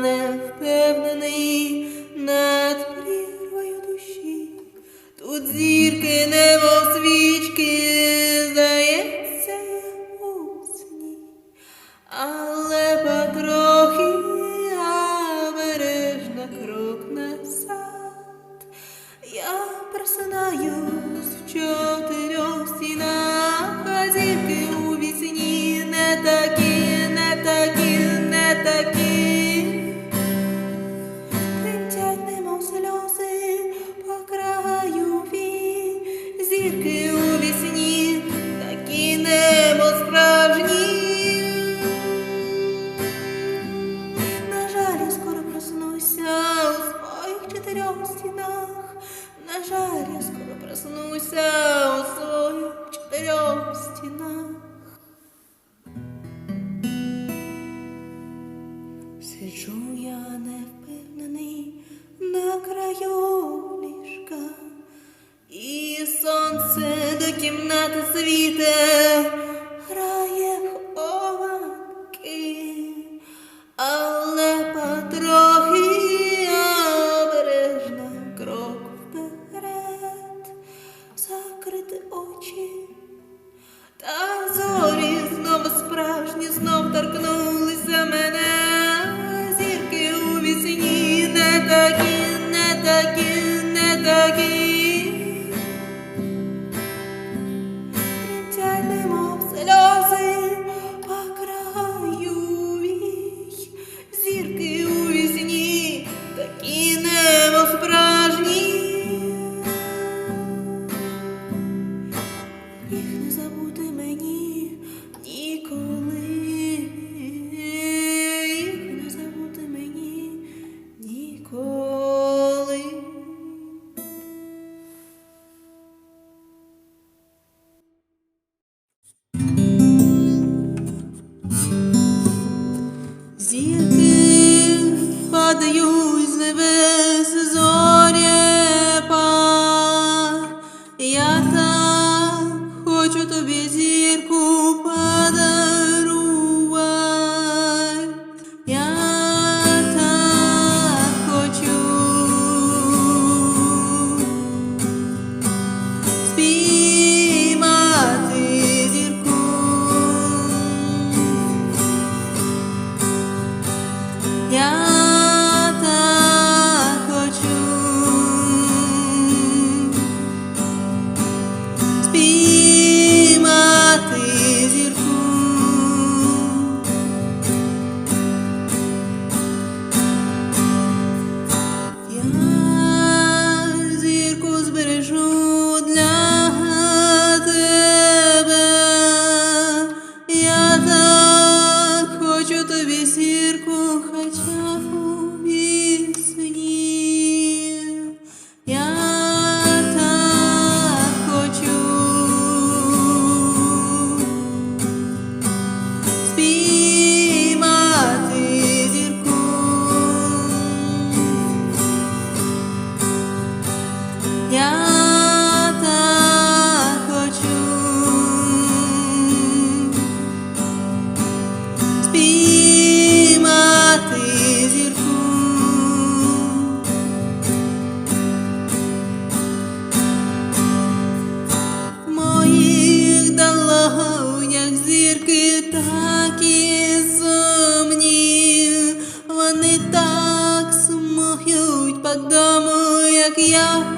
honest стінах, сиджу я невпевнений на краю ліжка, і сонце до кімнати світе. busy їх дала як зірки, так і сумні. Вони так смухють по дому, як я.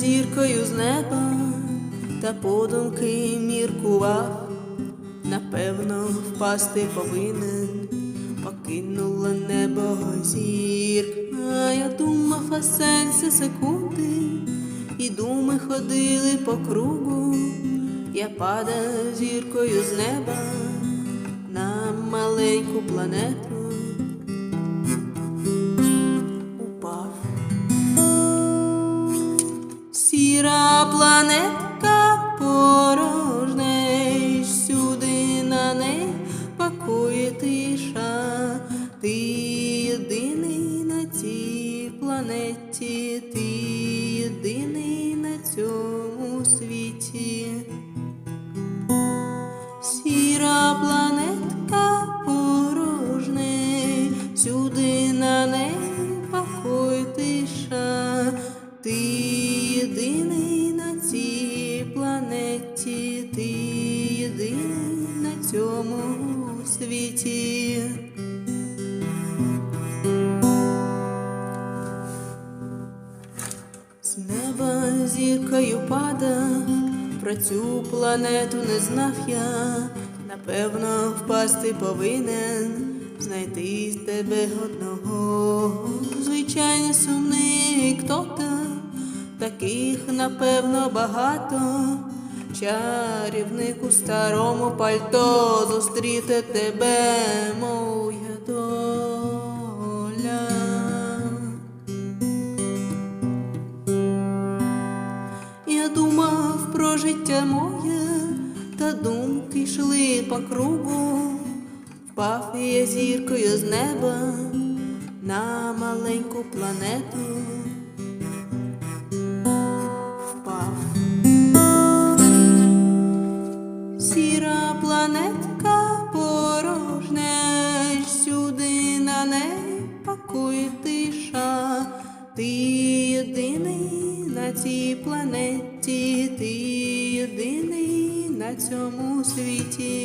Зіркою з неба, та подумки міркував, напевно, впасти повинен, покинула небо зірка. Я думав, а сенси секунди, і думи ходили по кругу. Я падав зіркою з неба на маленьку планету. Цю планету не знав я, напевно, впасти повинен, знайти з тебе одного. Звичайно, сумний хто-то, таких, напевно, багато. Чарівник у старому пальто зустріти тебе, моя життя моє, та думки йшли по кругу. Впав я зіркою з неба на маленьку планету. Впав. Сіра планетка порожня, сюди на неї пакує тиша. Ти єдиний на цій планеті, цьому світі.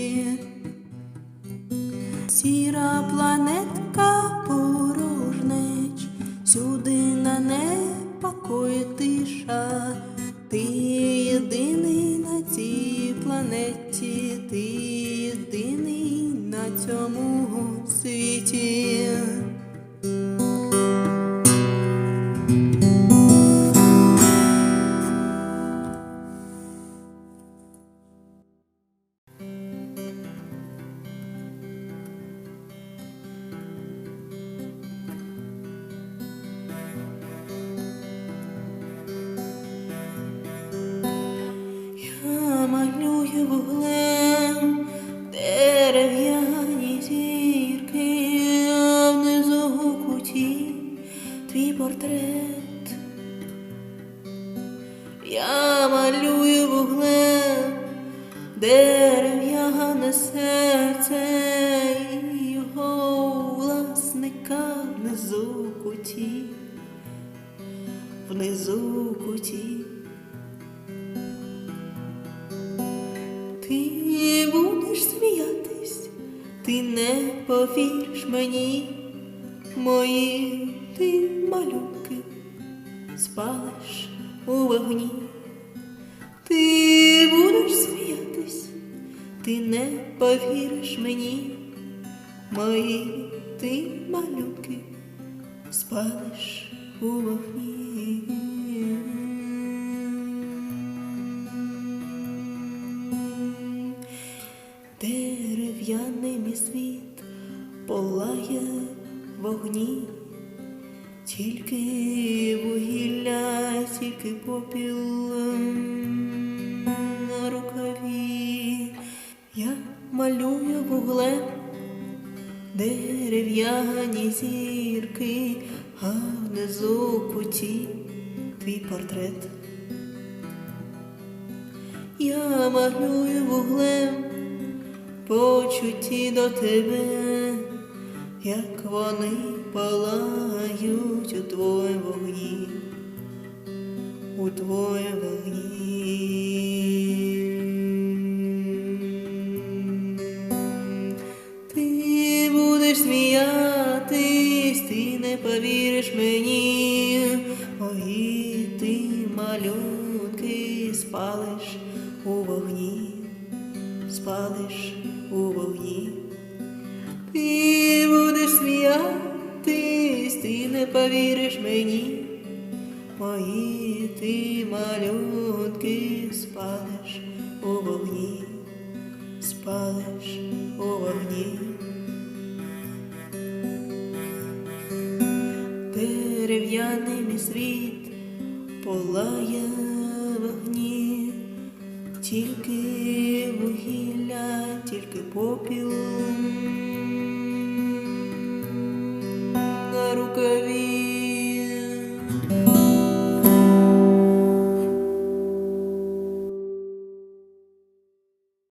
Я малюю вуглем дерев'яне серце і його власника внизу куті, внизу куті. Ти будеш сміятись, ти не повіриш мені, мої ти малюнки спалиш у вогні. Ти будеш сміятись, ти не повіриш мені, мої ти малюнки спалиш у вогні. Дерев'яний мій світ палає в вогні, тільки тільки попіл на рукаві. Я малюю вуглем дерев'яні зірки, а внизу куті твій портрет. Я малюю вуглем почуті до тебе, як вони палають у твоєму вогні, спалиш у вогні. Ти будеш сміятись, ти не повіриш мені. Мої ти малюнки спалиш у вогні, спалиш у вогні. Дерев'яний мій світ полає вогні, тільки вугілля, тільки попіл